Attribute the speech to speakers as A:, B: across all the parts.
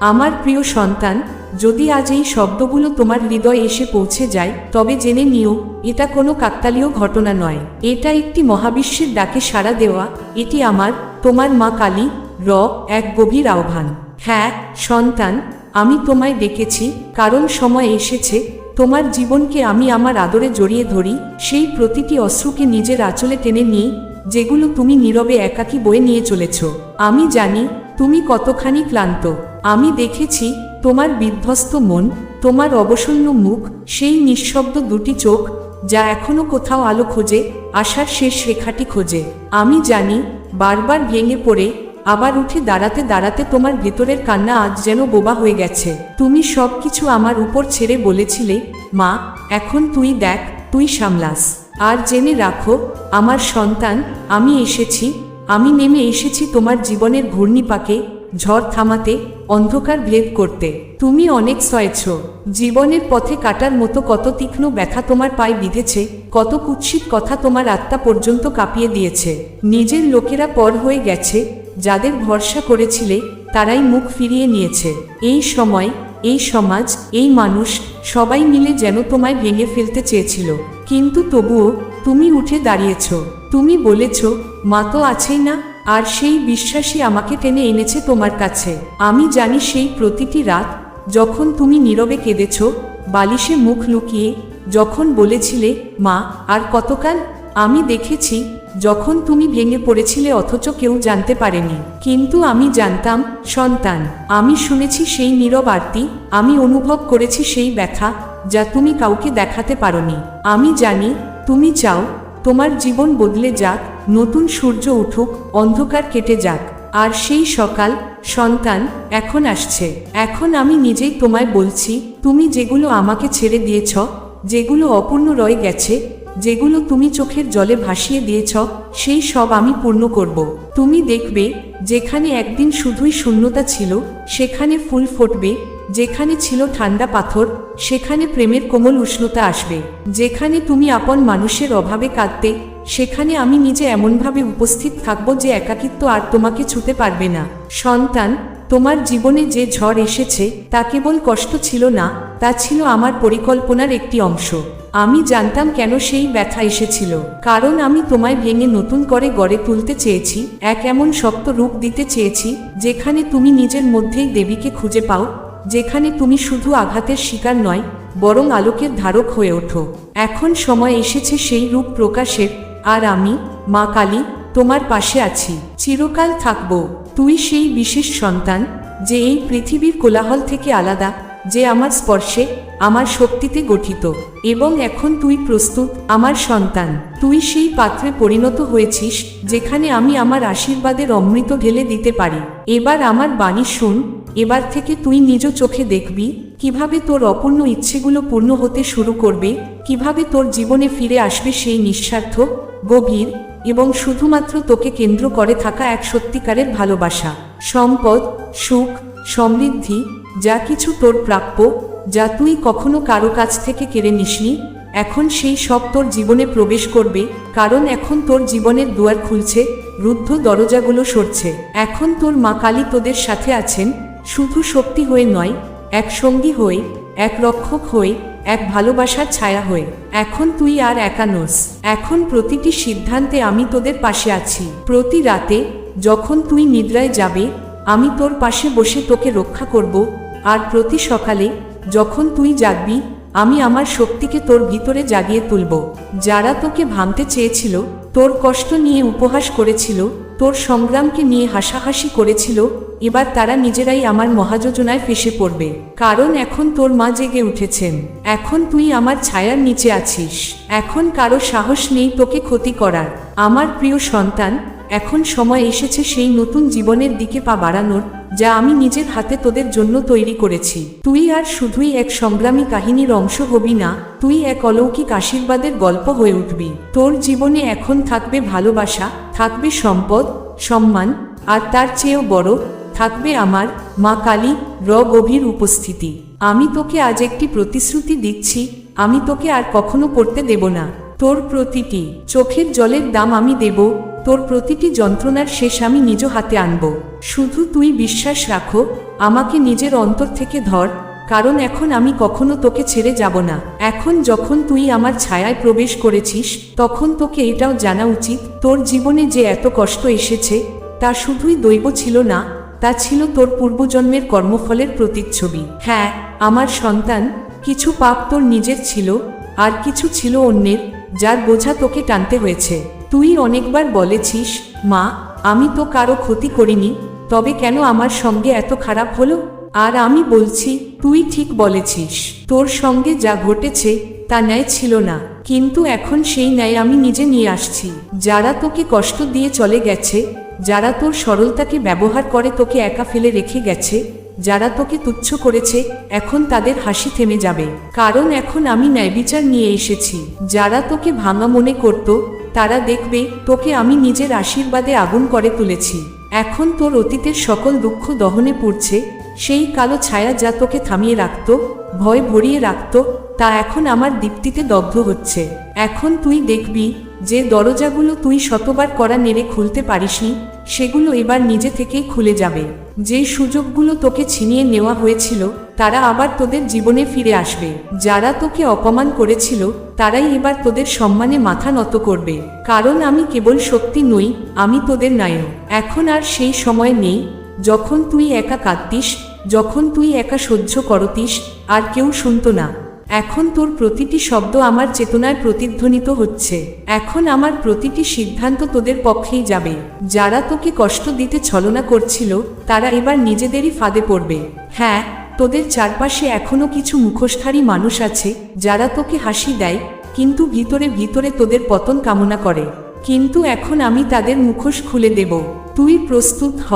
A: আমার প্রিয় সন্তান, যদি আজ এই শব্দগুলো তোমার হৃদয়ে এসে পৌঁছে যায়, তবে জেনে নিও, এটা কোনো কাকতালীয় ঘটনা নয়। এটা একটি মহাবিশ্বের ডাকে সাড়া দেওয়া, এটি আমার, তোমার মা কালী, র, এক গভীর আহ্বান। হ্যাঁ সন্তান, আমি তোমায় ডেকেছি কারণ সময় এসেছে, তোমার জীবনকে আমি আমার আদরে জড়িয়ে ধরি, সেই প্রতিটি অশ্রুকে নিজের আঁচলে টেনে নিই যেগুলো তুমি নীরবে একাকী বয়ে নিয়ে চলেছ। আমি জানি, তুমি কতখানি ক্লান্ত। আমি দেখেছি, তোমার বিধ্বস্ত মন, তোমার অবসন্ন মুখ, সেই নিঃশব্দ দুটি চোখ, যা এখনও কোথাও আলো খোঁজে, আশার শেষ রেখাটি খোঁজে। আমি জানি, বারবার ভেঙে পড়ে, আবার উঠে দাঁড়াতে দাঁড়াতে তোমার ভেতরের কান্না আজ যেন বোবা হয়ে গেছে। তুমি সব কিছু আমার উপর ছেড়ে বলেছিলে, মা, এখন তুই দেখ, তুই সামলাস। আর জেনে রাখো, আমার সন্তান, আমি এসেছি, আমি নেমে এসেছি তোমার জীবনের ঘূর্ণিপাকে ঝড় থামাতে, অন্ধকার ভেদ করতে। তুমি অনেক সয়েছ। জীবনের পথে কাটার মতো কত তীক্ষ্ণ ব্যথা তোমার পায়ে বিঁধেছে, কত কুৎসিত কথা তোমার আত্মা পর্যন্ত কাঁপিয়ে দিয়েছে। নিজের লোকেরা পর হয়ে গেছে, যাদের ভরসা করেছিলে, তারাই মুখ ফিরিয়ে নিয়েছে। এই সময়, এই সমাজ, এই মানুষ, সবাই মিলে যেন তোমায় ভেঙে ফেলতে চেয়েছিল। কিন্তু তবুও, তুমি উঠে দাঁড়িয়েছ। তুমি বলেছ, মা তো আছেই না। আর সেই বিশ্বাসই আমাকে টেনে এনেছে তোমার কাছে। আমি জানি সেই প্রতিটি রাত, যখন তুমি নীরবে কেঁদেছ, বালিশে মুখ লুকিয়ে যখন বলেছিলে, মা, আর কতকাল? আমি দেখেছি, যখন তুমি ভেঙে পড়েছিলে অথচ কেউ জানতে পারেনি। কিন্তু আমি জানতাম, সন্তান, আমি শুনেছি সেই নীরব আরতি, আমি অনুভব করেছি সেই ব্যথা, যা তুমি কাউকে দেখাতে পারোনি। আমি জানি, তুমি চাও, তোমার জীবন বদলে যাক নতুন সূর্য উঠুক, অন্ধকার কেটে যাক। আর সেই সকাল, সন্তান, এখন আসছে। এখন আমি নিজেই তোমায় বলছি, তুমি যেগুলো আমাকে ছেড়ে দিয়েছ, যেগুলো অপূর্ণ রয়ে গেছে, যেগুলো তুমি চোখের জলে ভাসিয়ে দিয়েছ, সেই সব আমি পূর্ণ করব। তুমি দেখবে, যেখানে একদিন শুধুই শূন্যতা ছিল, সেখানে ফুল ফুটবে, যেখানে ছিল ঠান্ডা পাথর, সেখানে প্রেমের কোমল উষ্ণতা আসবে। যেখানে তুমি আপন মানুষের অভাবে কাঁদতে সেখানে আমি নিজে এমনভাবে উপস্থিত থাকব যে একাকিত্ব আর তোমাকে ছুতে পারবে না। সন্তান, তোমার জীবনে যে ঝড় এসেছে, তা কেবল কষ্ট ছিল না, তা ছিল আমার পরিকল্পনার একটি অংশ। আমি জানতাম কেন সেই ব্যথা এসেছিল। কারণ আমি তোমায় ভেঙে নতুন করে গড়ে তুলতে চেয়েছি, এক এমন শক্ত রূপ দিতে চেয়েছি, যেখানে তুমি নিজের মধ্যেই দেবীকে খুঁজে পাও, যেখানে তুমি শুধু আঘাতের শিকার নয়, বরং আলোকের ধারক হয়ে ওঠো। এখন সময় এসেছে সেই রূপ প্রকাশের আর আমি, মা কালী, তোমার পাশে আছি। চিরকাল থাকব। তুই সেই বিশেষ সন্তান, যে এই পৃথিবীর কোলাহল থেকে আলাদা, যে আমার স্পর্শে, আমার শক্তিতে গঠিত। এবং এখন তুই প্রস্তুত, আমার সন্তান। তুই সেই পাত্রে পরিণত হয়েছিস, যেখানে আমি আমার আশীর্বাদের অমৃত ঢেলে দিতে পারি। এবার আমার বাণী শুন। এবার থেকে তুই নিজ চোখে দেখবি, কীভাবে তোর অপূর্ণ ইচ্ছেগুলো পূর্ণ হতে শুরু করবে, কীভাবে তোর জীবনে ফিরে আসবে সেই নিঃস্বার্থ গভীর এবং শুধুমাত্র তোকে কেন্দ্র করে থাকা এক সত্যিকারের ভালোবাসা। সম্পদ, সুখ, সমৃদ্ধি, যা কিছু তোর প্রাপ্য, যা তুই কখনো কারও কাছ থেকে কেড়ে নিসনি, এখন সেই সব তোর জীবনে প্রবেশ করবে, কারণ এখন তোর জীবনের দুয়ার খুলছে, রুদ্ধ দরজাগুলো সরছে। এখন তোর মা কালী তোদের সাথে আছেন, শুধু শক্তি হয়ে নয়, এক সঙ্গী হয়ে, এক রক্ষক হয়ে এক ভালোবাসার ছায়া হয়ে। এখন তুই আর একা নোস। এখন প্রতিটি সিদ্ধান্তে আমি তোদের পাশে আছি। প্রতি রাতে, যখন তুই নিদ্রায় যাবে, আমি তোর পাশে বসে তোকে রক্ষা করব। আর প্রতি সকালে, যখন তুই জাগবি, আমি আমার শক্তিকে তোর ভিতরে জাগিয়ে তুলব। যারা তোকে ভাঙতে চেয়েছিল, তোর কষ্ট নিয়ে উপহাস করেছিল, তোর সংগ্রামকে নিয়ে হাসাহাসি করেছিল এবার তারা নিজেরাই আমার মহাযোজনায় ফেসে পড়বে। কারণ এখন তোর মা জেগে উঠেছেন। এখন তুই আমার ছায়ার নিচে আছিস। এখন কারও সাহস নেই তোকে ক্ষতি করার। আমার প্রিয় সন্তান, এখন সময় এসেছে সেই নতুন জীবনের দিকে পা বাড়ানোর, যা আমি নিজের হাতে তোদের জন্য তৈরি করেছি। তুই আর শুধুই এক সংগ্রামী কাহিনীর অংশ হবি না, তুই এক অলৌকিক আশীর্বাদের গল্প হয়ে উঠবি। তোর জীবনে এখন থাকবে ভালোবাসা, থাকবে সম্পদ, সম্মান, আর তার চেয়েও বড় থাকবে আমার মা কালী র গভীর উপস্থিতি। আমি তোকে আজ একটি প্রতিশ্রুতি দিচ্ছি, আমি তোকে আর কখনো পড়তে দেব না। তোর প্রতিটি চোখের জলের দাম আমি দেব, তোর প্রতিটি যন্ত্রণার শেষ আমি নিজ হাতে আনব। শুধু তুই বিশ্বাস রাখো, আমাকে নিজের অন্তর থেকে ধর, কারণ এখন আমি কখনো তোকে ছেড়ে যাব না। এখন যখন তুই আমার ছায়ায় প্রবেশ করেছিস, তখন তোকে এটাও জানা উচিত, তোর জীবনে যে এত কষ্ট এসেছে, তা শুধুই দৈব ছিল না তা ছিল তোর পূর্বজন্মের কর্মফলের প্রতিচ্ছবি। হ্যাঁ আমার সন্তান কিছু পাপ তোর নিজের ছিল, আর কিছু ছিল অন্যের, যার বোঝা তোকে টানতে হয়েছে। তুই অনেকবার বলেছিস, মা, আমি তো কারও ক্ষতি করিনি, তবে কেন আমার সঙ্গে এত খারাপ হলো? আর আমি বলছি, তুই ঠিক বলেছিস, তোর সঙ্গে যা ঘটেছে তা ন্যায় ছিল না। কিন্তু এখন সেই ন্যায় আমি নিজে নিয়ে আসছি। যারা তোকে কষ্ট দিয়ে চলে গেছে যারা তোর সরলতাকে ব্যবহার করে তোকে একা ফেলে রেখে গেছে যারা তোকে তুচ্ছ করেছে, এখন তাদের হাসি থেমে যাবে। কারণ এখন আমি ন্যায়বিচার নিয়ে এসেছি। যারা তোকে ভাঙা মনে করত, তারা দেখবে তোকে আমি নিজের আশীর্বাদে আগুন করে তুলেছি। এখন তোর অতীতের সকল দুঃখ দহনে পড়ছে, সেই কালো ছায়া যা তোকে থামিয়ে রাখত, ভয় ভরিয়ে রাখত, তা এখন আমার দীপ্তিতে দগ্ধ হচ্ছে। এখন তুই দেখবি যে দরজাগুলো তুই শতবার করা নেড়ে খুলতে পারিসনি, সেগুলো এবার নিজে থেকেই খুলে যাবে। যে সুযোগগুলো তোকে ছিনিয়ে নেওয়া হয়েছিল, তারা আবার তোদের জীবনে ফিরে আসবে। যারা তোকে অপমান করেছিল, তারাই এবার তোদের সম্মানে মাথা নত করবে। কারণ আমি কেবল শক্তি নই, আমি তোদের নায়ক। এখন আর সেই সময় নেই, যখন তুই একা কাঁদতিস, যখন তুই একা সহ্য করতিস, আর কেউ শুনতো না। এখন তোর প্রতিটি শব্দ আমার চেতনায় প্রতিধ্বনিত হচ্ছে। এখন আমার প্রতিটি সিদ্ধান্ত তোদের পক্ষেই যাবে। যারা তোকে কষ্ট দিতে ছলনা করছিল, তারা এবার নিজেদেরই ফাঁদে পড়বে। হ্যাঁ তোদের চারপাশে এখনও কিছু মুখোশধারী মানুষ আছে, যারা তোকে হাসি দেয়, কিন্তু ভিতরে ভিতরে তোদের পতন কামনা করে। কিন্তু এখন আমি তাদের মুখোশ খুলে দেব। তুই প্রস্তুত হ,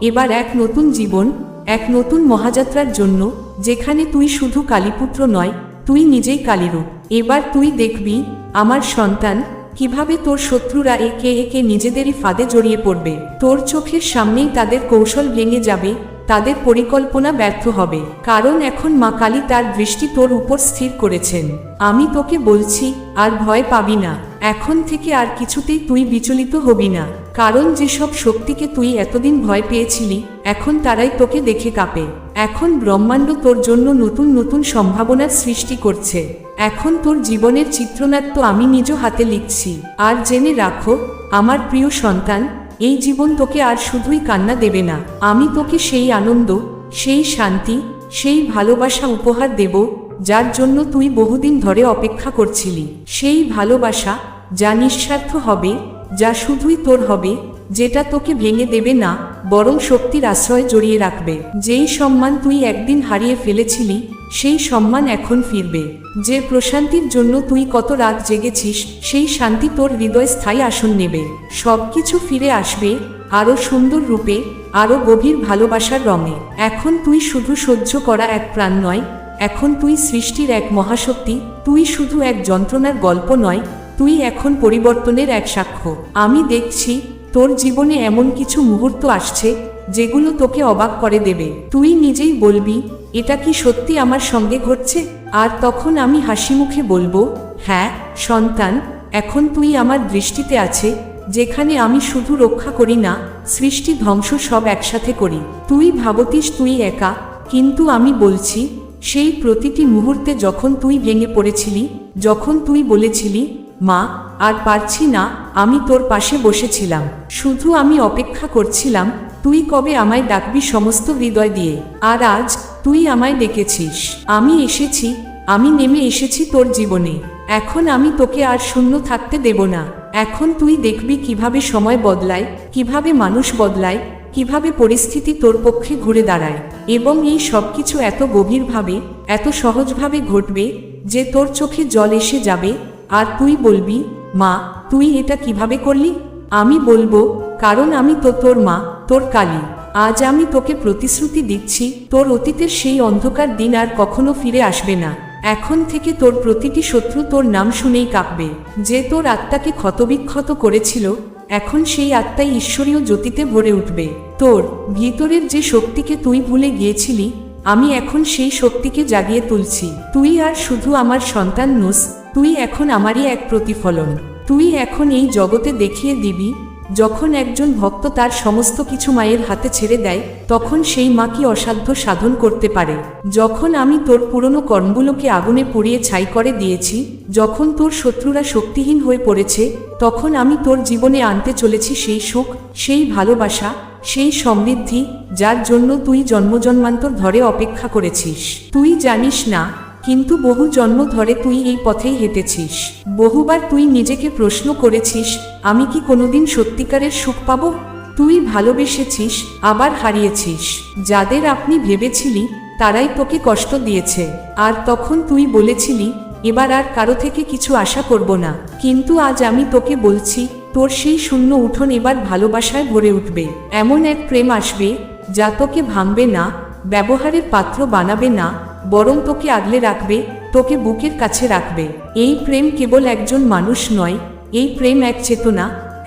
A: এবার এক নতুন জীবন, এক নতুন মহাযাত্রার জন্য, যেখানে তুই শুধু কালীপুত্র নয় তুই নিজেই কালীরূপ। এবার তুই দেখবি, আমার সন্তান কীভাবে তোর শত্রুরা একে একে নিজেদেরই ফাঁদে জড়িয়ে পড়বে। তোর চোখের সামনেই তাদের কৌশল ভেঙে যাবে, তাদের পরিকল্পনা ব্যর্থ হবে। কারণ এখন মা কালী তার দৃষ্টি তোর উপর স্থির করেছেন। আমি তোকে বলছি, আর ভয় পাবি না। এখন থেকে আর কিছুতেই তুই বিচলিত হবি না। কারণ যেসব শক্তিকে তুই এতদিন ভয় পেয়েছিলি, এখন তারাই তোকে দেখে কাঁপে। এখন ব্রহ্মাণ্ড তোর জন্য নতুন নতুন সম্ভাবনার সৃষ্টি করছে। এখন তোর জীবনের চিত্রনাট্য আমি নিজ হাতে লিখছি। আর জেনে রাখো, আমার প্রিয় সন্তান, এই জীবন তোকে আর শুধুই কান্না দেবে না। আমি তোকে সেই আনন্দ, সেই শান্তি, সেই ভালোবাসা উপহার দেব, যার জন্য তুই বহুদিন ধরে অপেক্ষা করছিলি। সেই ভালোবাসা যা নিঃস্বার্থ হবে, যা শুধুই তোর হবে, যেটা তোকে ভেঙে দেবে না, বরং শক্তির আশ্রয় জড়িয়ে রাখবে। যেই সম্মান তুই একদিন হারিয়ে ফেলেছিলি, সেই সম্মান এখন ফিরবে। যে প্রশান্তির জন্য তুই কত রাত জেগেছিস, সেই শান্তি তোর হৃদয় স্থায়ী আসন নেবে। সবকিছু ফিরে আসবে আরও সুন্দর রূপে আরও গভীর ভালোবাসার রঙে। এখন তুই শুধু সহ্য করা এক প্রাণ নয়, এখন তুই সৃষ্টির এক মহাশক্তি, তুই শুধু এক যন্ত্রণার গল্প নয় তুই এখন পরিবর্তনের এক সাক্ষ্য। আমি দেখছি, তোর জীবনে এমন কিছু মুহূর্ত আসছে, যেগুলো তোকে অবাক করে দেবে। তুই নিজেই বলবি, এটা কি সত্যি আমার সঙ্গে ঘটছে? আর তখন আমি হাসি মুখে বলব হ্যাঁ সন্তান, এখন তুই আমার দৃষ্টিতে আছে, যেখানে আমি শুধু রক্ষা করি না, সৃষ্টি ধ্বংস সব একসাথে করি। তুই ভাবতিস তুই একা, কিন্তু আমি বলছি, সেই প্রতিটি মুহূর্তে যখন তুই ভেঙে পড়েছিলি, যখন তুই বলেছিলি মা, আর পারছি না, আমি তোর পাশে বসেছিলাম। শুধু আমি অপেক্ষা করছিলাম, তুই কবে আমায় ডাকবি সমস্ত হৃদয় দিয়ে। আর আজ তুই আমায় ডেকেছিস। আমি এসেছি, আমি নেমে এসেছি তোর জীবনে। এখন আমি তোকে আর শূন্য থাকতে দেব না। এখন তুই দেখবি কীভাবে সময় বদলায়, কীভাবে মানুষ বদলায়, কীভাবে পরিস্থিতি তোর পক্ষে ঘুরে দাঁড়ায়। এবং এই সব কিছু এত গভীরভাবে, এত সহজভাবে ঘটবে যে তোর চোখে জল এসে যাবে আর তুই বলবি, মা, তুই এটা কীভাবে করলি? আমি বলব, কারণ আমি তো তোর মা, তোর কালী। আজ আমি তোকে প্রতিশ্রুতি দিচ্ছি, তোর অতীতের সেই অন্ধকার দিন আর কখনো ফিরে আসবে না। এখন থেকে তোর প্রতিটি শত্রু তোর নাম শুনেই কাঁপবে। যে তোর আত্মাকে ক্ষতবিক্ষত করেছিল, এখন সেই আত্মাই ঈশ্বরীয় জ্যোতিতে ভরে উঠবে। তোর ভিতরের যে শক্তিকে তুই ভুলে গিয়েছিলি, আমি এখন সেই শক্তিকে জাগিয়ে তুলছি। তুই আর শুধু আমার সন্তান নোস তুই এখন আমারই এক প্রতিফলন। তুই এখন এই জগতে দেখিয়ে দিবি, যখন একজন ভক্ত তার সমস্ত কিছু মায়ের হাতে ছেড়ে দেয়, তখন সেই মা কি অসাধ্য সাধন করতে পারে। যখন আমি তোর পুরনো কর্মগুলোকে আগুনে পুড়িয়ে ছাই করে দিয়েছি, যখন তোর শত্রুরা শক্তিহীন হয়ে পড়েছে, তখন আমি তোর জীবনে আনতে চলেছি সেই সুখ, সেই ভালোবাসা, সেই সমৃদ্ধি, যার জন্য তুই জন্মজন্মান্তর ধরে অপেক্ষা করেছিস। তুই জানিস না কিন্তু বহু জন্ম ধরে তুই এই পথেই হেঁটেছিস। বহুবার তুই নিজেকে প্রশ্ন করেছিস, আমি কি কোনোদিন সত্যিকারের সুখ পাব? তুই ভালোবেসেছিস, আবার হারিয়েছিস। যাদের আপনি ভেবেছিলি, তারাই তোকে কষ্ট দিয়েছে। আর তখন তুই বলেছিলি, এবার আর কারও থেকে কিছু আশা করব না। কিন্তু আজ আমি তোকে বলছি, তোর সেই শূন্য উঠোন এবার ভালোবাসায় ভরে উঠবে। এমন এক প্রেম আসবে, যা তোকে ভাঙবে না, ব্যবহারের পাত্র বানাবে না বরং তোকে আগলে রাখবে, তোকে বুকের কাছে রাখবে। এই প্রেম কেবল একজন মানুষ নয়, এই প্রেম এক চেতনা,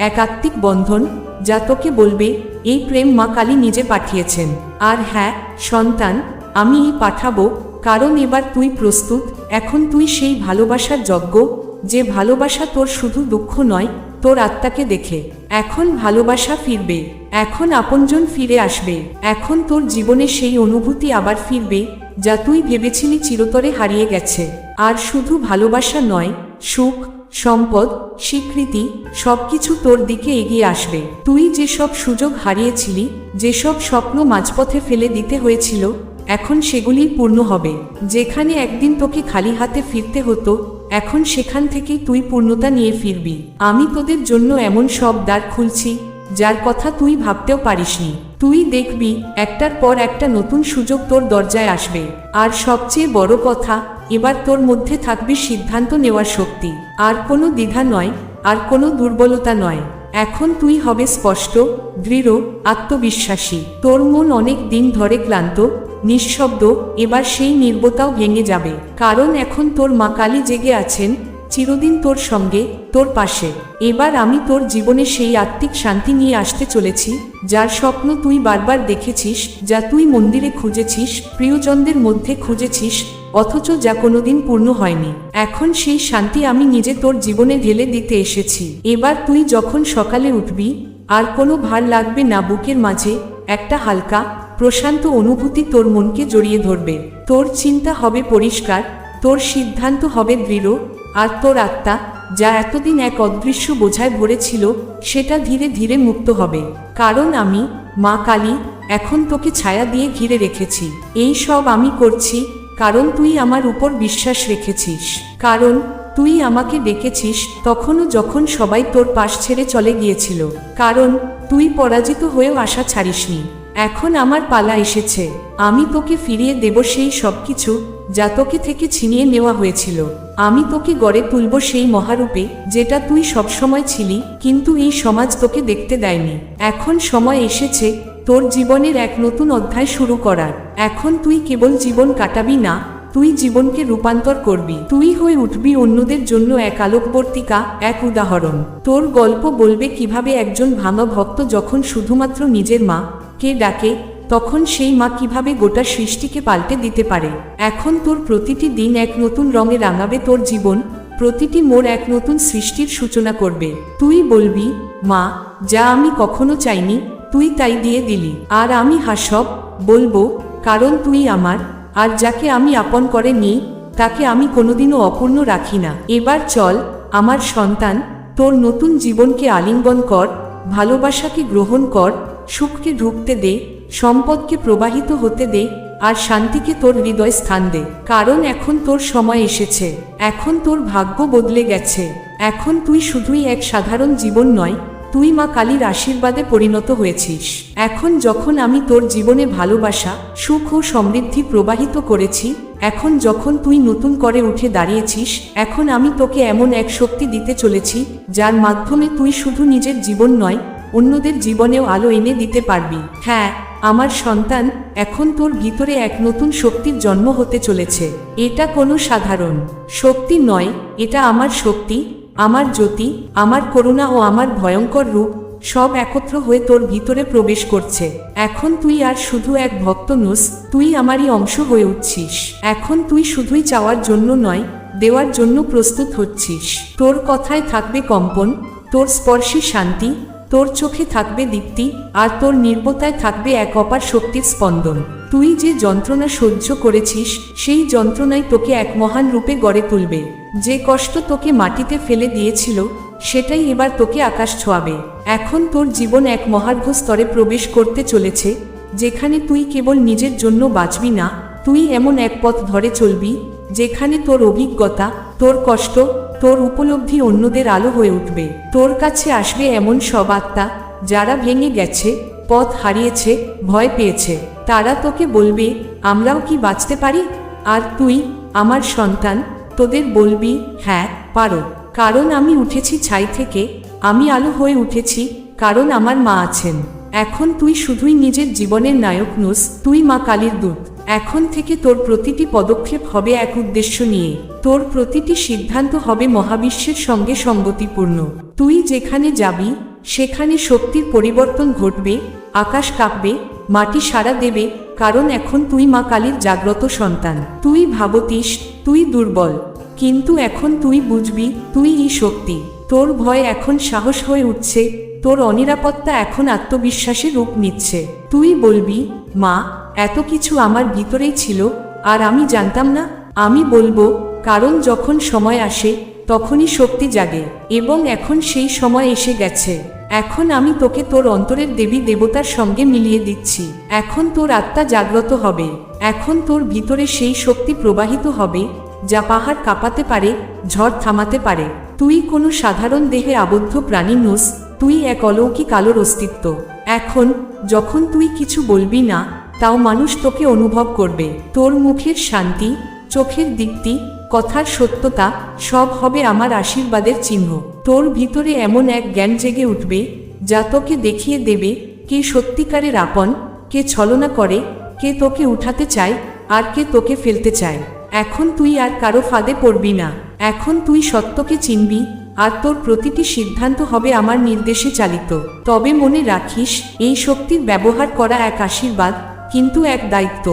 A: এক আত্মিক বন্ধন, যা তোকে বলবে, এই প্রেম মা কালী নিজে পাঠিয়েছেন। আর হ্যাঁ সন্তান, আমি এই পাঠাবো, কারণ এবার তুই প্রস্তুত, এখন তুই সেই ভালোবাসার যজ্ঞ, যে ভালোবাসা তোর শুধু দুঃখ নয়, তোর আত্মাকে দেখে। এখন ভালোবাসা ফিরবে, এখন আপনজন ফিরে আসবে, এখন তোর জীবনে সেই অনুভূতি আবার ফিরবে যা তুই ভেবেছিলি চিরতরে হারিয়ে গেছে। আর শুধু ভালোবাসা নয়, সুখ, সম্পদ, স্বীকৃতি, সবকিছু তোর দিকে এগিয়ে আসবে। তুই যেসব সুযোগ হারিয়েছিলি, যেসব স্বপ্ন মাঝপথে ফেলে দিতে হয়েছিল, এখন সেগুলি পূর্ণ হবে। যেখানে একদিন তোকে খালি হাতে ফিরতে হতো, এখন সেখান থেকেই তুই পূর্ণতা নিয়ে ফিরবি। আমি তোদের জন্য এমন সব দ্বার খুলছি যার কথা তুই ভাবতেও পারিসনি। তুই দেখবি, একটার পর একটা নতুন সুযোগ তোর দরজায় আসবে। আর সবচেয়ে বড় কথা, এবার তোর মধ্যে থাকবে সিদ্ধান্ত নেওয়ার শক্তি। আর কোনো দ্বিধা নয়, আর কোনো দুর্বলতা নয়। এখন তুই হবে স্পষ্ট, দৃঢ়, আত্মবিশ্বাসী। তোর মন অনেক দিন ধরে ক্লান্ত, নিঃশব্দ, এবার সেই নির্বতাও ভেঙে যাবে। কারণ এখন তোর মা কালী জেগে আছেন, চিরদিন তোর সঙ্গে তোর পাশে। এবার আমি তোর জীবনে সেই আত্মিক শান্তি নিয়ে আসতে চলেছি, যার স্বপ্ন তুই বারবার দেখেছিস, যা তুই মন্দিরে খুঁজেছিস, প্রিয়জনদের মধ্যে খুঁজেছিস, অথচ যা কোনোদিন পূর্ণ হয়নি। এখন সেই শান্তি আমি নিজে তোর জীবনে ঢেলে দিতে এসেছি। এবার তুই যখন সকালে উঠবি, আর কোনো ভার লাগবে না বুকের মাঝে, একটা হালকা, প্রশান্ত অনুভূতি তোর মনকে জড়িয়ে ধরবে। তোর চিন্তা হবে পরিষ্কার, তোর সিদ্ধান্ত হবে দৃঢ়, আর তোর আত্মা যা এতদিন এক অদৃশ্য বোঝায় ভরেছিল, সেটা ধীরে ধীরে মুক্ত হবে। কারণ আমি, মা কালী, এখন তোকে ছায়া দিয়ে ঘিরে রেখেছি। এই সব আমি করছি কারণ তুই আমার উপর বিশ্বাস রেখেছিস। কারণ তুই আমাকে ডেকেছিস তখনও যখন সবাই তোর পাশ ছেড়ে চলে গিয়েছিল। কারণ তুই পরাজিত হয়েও আশা ছাড়িসনি। এখন আমার পালা এসেছে। আমি তোকে ফিরিয়ে দেব সেই সব কিছু যা তোকে থেকে ছিনিয়ে নেওয়া হয়েছিল। আমি তোকে গড়ে তুলব সেই মহারূপে, যেটা তুই সবসময় ছিলি, কিন্তু এই সমাজ তোকে দেখতে দেয়নি। এখন সময় এসেছে, তোর জীবনের এক নতুন অধ্যায় শুরু করার। এখন তুই কেবল জীবন কাটাবি না, তুই জীবনকে রূপান্তর করবি। তুই হয়ে উঠবি অন্যদের জন্য এক আলোকবর্তিকা, এক উদাহরণ। তোর গল্প বলবে কীভাবে একজন ভাঙা ভক্ত যখন শুধুমাত্র নিজের মা কে ডাকে তখন সেই মা কীভাবে গোটা সৃষ্টিকে পাল্টে দিতে পারে? এখন তোর প্রতিটি দিন এক নতুন রঙে রাঙাবে তোর জীবন, প্রতিটি মোর এক নতুন সৃষ্টির সূচনা করবে। তুই বলবি, মা, যা আমি কখনো চাইনি, তুই তাই দিয়ে দিলি। আর আমি হাসব বলব, কারণ তুই আমার, আর যাকে আমি আপন করে নিই তাকে আমি কোনোদিনও অপূর্ণ রাখি না। এবার চল, আমার সন্তান, তোর নতুন জীবনকে আলিঙ্গন কর, ভালোবাসাকে গ্রহণ কর, সুখকে ঢুকতে দে সম্পদকে প্রবাহিত হতে দে আর শান্তিকে তোর হৃদয় স্থান দে। কারণ এখন তোর সময় এসেছে। এখন তোর ভাগ্য বদলে গেছে। এখন তুই শুধুই এক সাধারণ জীবন নয়, তুই মা কালীর আশীর্বাদে পরিণত হয়েছিস। এখন যখন আমি তোর জীবনে ভালোবাসা, সুখ ও সমৃদ্ধি প্রবাহিত করেছি, এখন যখন তুই নতুন করে উঠে দাঁড়িয়েছিস, এখন আমি তোকে এমন এক শক্তি দিতে চলেছি, যার মাধ্যমে তুই শুধু নিজের জীবন নয় অন্যদের জীবনেও আলো এনে দিতে পারবি। হ্যাঁ আমার সন্তান এখন তোর ভিতরে এক নতুন শক্তির জন্ম হতে চলেছে। এটা কোনো সাধারণ শক্তি নয়, এটা আমার শক্তি, আমার জ্যোতি, আমার করুণা ও আমার ভয়ঙ্কর রূপ, সব একত্র হয়ে তোর ভিতরে প্রবেশ করছে। এখন তুই আর শুধু এক ভক্ত নোস, তুই আমারই অংশ হয়ে উঠছিস। এখন তুই শুধুই চাওয়ার জন্য নয়, দেওয়ার জন্য প্রস্তুত হচ্ছিস। তোর কথায় থাকবে কম্পন, তোর স্পর্শে শান্তি তোর চোখে থাকবে দীপ্তি, আর তোর নির্বতায় থাকবে এক অপার শক্তির স্পন্দন। তুই যে যন্ত্রণা সহ্য করেছিস, সেই যন্ত্রণাই তোকে এক মহান রূপে গড়ে তুলবে। যে কষ্ট তোকে মাটিতে ফেলে দিয়েছিল, সেটাই এবার তোকে আকাশ ছোঁয়াবে। এখন তোর জীবন এক মহার্ঘ স্তরে প্রবেশ করতে চলেছে, যেখানে তুই কেবল নিজের জন্য বাঁচবি না, তুই এমন এক পথ ধরে চলবি, যেখানে তোর অভিজ্ঞতা, তোর কষ্ট তোর উপলব্ধি অন্যদের আলো হয়ে উঠবে। তোর কাছে আসবে এমন সব আত্মা, যারা ভেঙে গেছে, পথ হারিয়েছে, ভয় পেয়েছে। তারা তোকে বলবে, আমরাও কি বাঁচতে পারি? আর তুই, আমার সন্তান, তোদের বলবি হ্যাঁ পারো। কারণ আমি উঠেছি ছাই থেকে, আমি আলো হয়ে উঠেছি, কারণ আমার মা আছেন। এখন তুই শুধুই নিজের জীবনের নায়ক নোস, তুই মা কালীর দূত। এখন থেকে তোর প্রতিটি পদক্ষেপ হবে এক উদ্দেশ্য নিয়ে। তোর প্রতিটি সিদ্ধান্ত হবে মহাবিশ্বের সঙ্গে সঙ্গতিপূর্ণ। তুই যেখানে যাবি, সেখানে শক্তির পরিবর্তন ঘটবে, আকাশ কাঁপবে, মাটি সাড়া দেবে, কারণ এখন তুই মা কালীর জাগ্রত সন্তান। তুই ভাবতিস, তুই দুর্বল। কিন্তু এখন তুই বুঝবি, তুই ই শক্তি। তোর ভয় এখন সাহস হয়ে উঠছে তোর অনিরাপত্তা এখন আত্মবিশ্বাসে রূপ নিচ্ছে। তুই বলবি, মা, এত কিছু আমার ভিতরেই ছিল, আর আমি জানতাম না। আমি বলব, কারণ যখন সময় আসে, তখনই শক্তি জাগে, এবং এখন সেই সময় এসে গেছে। এখন আমি তোকে তোর অন্তরের দেবী দেবতার সঙ্গে মিলিয়ে দিচ্ছি। এখন তোর আত্মা জাগ্রত হবে। এখন তোর ভিতরে সেই শক্তি প্রবাহিত হবে, যা পাহাড় কাঁপাতে পারে, ঝড় থামাতে পারে। তুই কোনো সাধারণ দেহে আবদ্ধ প্রাণী নোস তুই এক অলৌকিক আলোর অস্তিত্ব। এখন, যখন তুই কিছু বলবি না, তাও মানুষ তোকে অনুভব করবে। তোর মুখের শান্তি, চোখের দীপ্তি, কথার সত্যতা, সব হবে আমার আশীর্বাদের চিহ্ন। তোর ভিতরে এমন এক জ্ঞান জেগে উঠবে, যা তোকে দেখিয়ে দেবে কে সত্যিকারের আপন, কে ছলনা করে, কে তোকে উঠাতে চায়, আর কে তোকে ফেলতে চায়। এখন তুই আর কারও ফাঁদে পড়বি না। এখন তুই সত্যকে চিনবি আর তোর প্রতিটি সিদ্ধান্ত হবে আমার নির্দেশে চালিত। তবে মনে রাখিস, এই শক্তির ব্যবহার করা এক আশীর্বাদ, কিন্তু এক দায়িত্ব।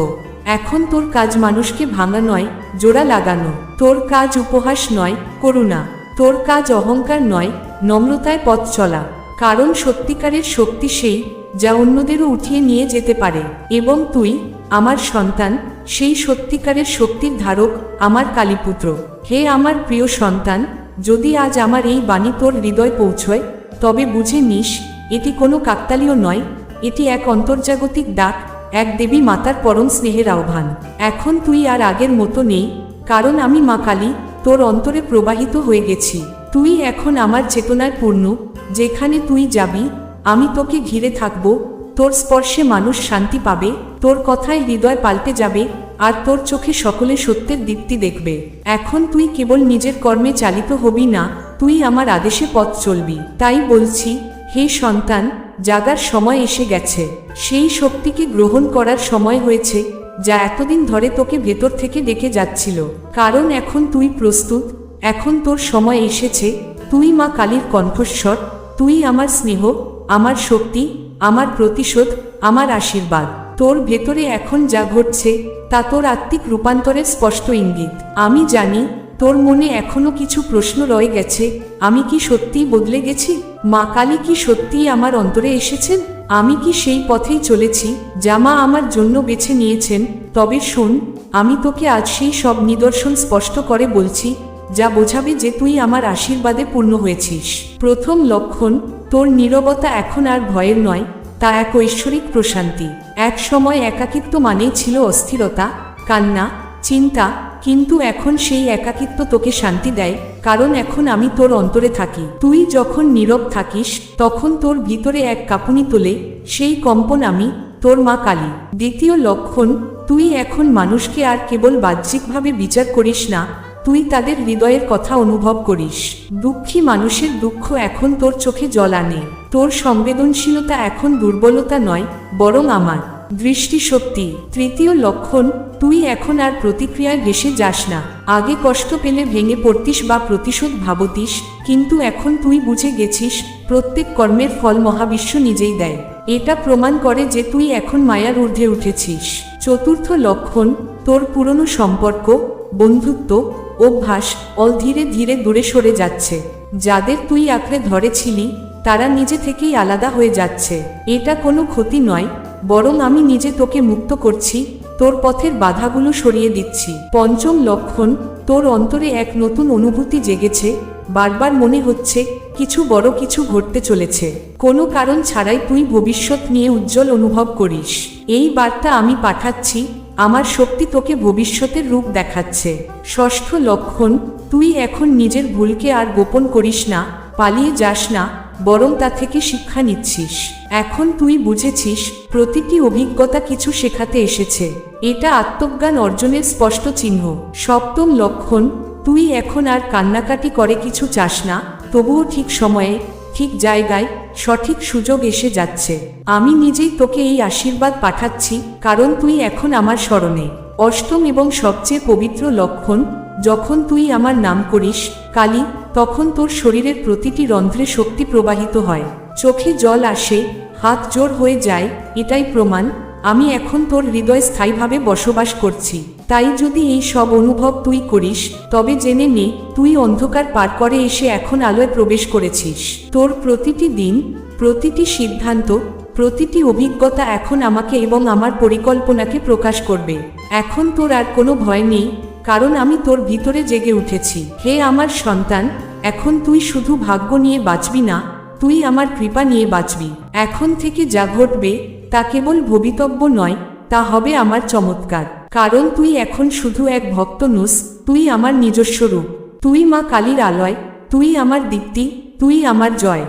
A: এখন তোর কাজ মানুষকে ভাঙা নয়, জোড়া লাগানো। তোর কাজ উপহাস নয়, করুণা। তোর কাজ অহংকার নয়, নম্রতায় পথ চলা। কারণ সত্যিকারের শক্তি সেই, যা অন্যদেরও উঠিয়ে নিয়ে যেতে পারে। এবং তুই, আমার সন্তান, সেই সত্যিকারের শক্তির ধারক, আমার কালীপুত্র। হে আমার প্রিয় সন্তান যদি আজ আমার এই বাণী তোর হৃদয় পৌঁছয়, তবে বুঝে নিস, এটি কোনো কাকতালীয় নয়, এটি এক অন্তর্জাগতিক ডাক, এক দেবী মাতার পরম স্নেহের আহ্বান। এখন তুই আর আগের মতো নেই, কারণ আমি মা কালী, তোর অন্তরে প্রবাহিত হয়ে গেছি। তুই এখন আমার চেতনায় পূর্ণ, যেখানে তুই যাবি, আমি তোকে ঘিরে থাকব, তোর স্পর্শে মানুষ শান্তি পাবে, তোর কথায় হৃদয় পাল্টে যাবে আর তোর চোখে সকলে সত্যের দীপ্তি দেখবে। এখন তুই কেবল নিজের কর্মে চালিত হবি না, তুই আমার আদেশে পথ চলবি। তাই বলছি, হে সন্তান, জাগার সময় এসে গেছে। সেই শক্তিকে গ্রহণ করার সময় হয়েছে, যা এতদিন ধরে তোকে ভেতর থেকে ডেকে যাচ্ছিল। কারণ এখন তুই প্রস্তুত, এখন তোর সময় এসেছে। তুই মা কালীর কণ্ঠস্বর, তুই আমার স্নেহ, আমার শক্তি, আমার প্রতিশোধ, আমার আশীর্বাদ। তোর ভেতরে এখন যা ঘটছে, তা তোর আত্মিক রূপান্তরের স্পষ্ট ইঙ্গিত। আমি জানি, তোর মনে এখনও কিছু প্রশ্ন রয়ে গেছে, আমি কি সত্যিই বদলে গেছি? মা কালী কি সত্যিই আমার অন্তরে এসেছেন? আমি কি সেই পথেই চলেছি, যা মা আমার জন্য বেছে নিয়েছেন? তবে শোন, আমি তোকে আজ সেই সব নিদর্শন স্পষ্ট করে বলছি, যা বোঝাবে যে তুই আমার আশীর্বাদে পূর্ণ হয়েছিস। প্রথম লক্ষণ, তোর নীরবতা এখন আর ভয়ের নয় তা এক ঐশ্বরিক প্রশান্তি। এক সময় একাকিত্ব মানেই ছিল অস্থিরতা, কান্না, চিন্তা, কিন্তু এখন সেই একাকিত্ব তোকে শান্তি দেয়, কারণ এখন আমি তোর অন্তরে থাকি। তুই যখন নীরব থাকিস, তখন তোর ভিতরে এক কাঁপুনি তোলে, সেই কম্পন আমি, তোর মা কালী। দ্বিতীয় লক্ষণ, তুই এখন মানুষকে আর কেবল বাহ্যিকভাবে বিচার করিস না, তুই তাদের হৃদয়ের কথা অনুভব করিস। দুঃখী মানুষের দুঃখ এখন তোর চোখে জল আনে। তোর সংবেদনশীলতা এখন দুর্বলতা নয়, বরং আমার। দৃষ্টিশক্তি তৃতীয় লক্ষণ, তুই এখন আর প্রতিক্রিয়ায় ভেসে যাস না। আগে কষ্ট পেলে ভেঙে পড়তিস বা প্রতিশোধ ভাবতিস, কিন্তু এখন তুই বুঝে গেছিস, প্রত্যেক কর্মের ফল মহাবিশ্ব নিজেই দেয়। এটা প্রমাণ করে যে তুই এখন মায়ার ঊর্ধ্বে উঠেছিস। চতুর্থ লক্ষণ, তোর পুরনো সম্পর্ক, বন্ধুত্ব, অভ্যাস, অল ধীরে ধীরে দূরে সরে যাচ্ছে। যাদের তুই আঁকড়ে ধরেছিলি তারা নিজে থেকেই আলাদা হয়ে যাচ্ছে। এটা কোনো ক্ষতি নয়, বরং আমি নিজে তোকে মুক্ত করছি, তোর পথের বাধাগুলো সরিয়ে দিচ্ছি। পঞ্চম লক্ষণ, তোর অন্তরে এক নতুন অনুভূতি জেগেছে, বারবার মনে হচ্ছে কিছু বড় কিছু ঘটতে চলেছে। কোনো কারণ ছাড়াই তুই ভবিষ্যৎ নিয়ে উজ্জ্বল অনুভব করিস। এই বার্তা আমি পাঠাচ্ছি, আমার শক্তি তোকে ভবিষ্যতের রূপ দেখাচ্ছে। ষষ্ঠ লক্ষণ, তুই এখন নিজের ভুলকে আর গোপন করিস না, পালিয়ে যাস না বরং তা থেকে শিক্ষা নিচ্ছিস। এখন তুই বুঝেছিস, প্রতিটি অভিজ্ঞতা কিছু শেখাতে এসেছে। এটা আত্মজ্ঞান অর্জনের স্পষ্ট চিহ্ন। সপ্তম লক্ষণ, তুই এখন আর কান্নাকাটি করে কিছু চাস না, তবুও ঠিক সময়ে, ঠিক জায়গায়, সঠিক সুযোগ এসে যাচ্ছে। আমি নিজেই তোকে এই আশীর্বাদ পাঠাচ্ছি, কারণ তুই এখন আমার স্মরণে। অষ্টম এবং সবচেয়ে পবিত্র লক্ষণ, যখন তুই আমার নাম করিস, কালী তখন তোর শরীরের প্রতিটি রন্ধ্রে শক্তি প্রবাহিত হয়। চোখে জল আসে, হাত জোর হয়ে যায়, এটাই প্রমাণ, আমি এখন তোর হৃদয় স্থায়ীভাবে বসবাস করছি। তাই যদি এই সব অনুভব তুই করিস, তবে জেনে নে, তুই অন্ধকার পার করে এসে এখন আলোয় প্রবেশ করেছিস। তোর প্রতিটি দিন, প্রতিটি সিদ্ধান্ত, প্রতিটি অভিজ্ঞতা এখন আমাকে এবং আমার পরিকল্পনাকে প্রকাশ করবে। এখন তোর আর কোনো ভয় নেই, কারণ আমি তোর ভিতরে জেগে উঠেছি। হে আমার সন্তান এখন তুই শুধু ভাগ্য নিয়ে বাঁচবি না, তুই আমার কৃপা নিয়ে বাঁচবি। এখন থেকে যা ঘটবে, তা কেবল ভবিতব্য নয়, তা হবে আমার চমৎকার। কারণ তুই এখন শুধু এক ভক্ত নুস, তুই আমার নিজস্ব রূপ। তুই মা কালীর আলয়, তুই আমার দীপ্তি, তুই আমার জয়।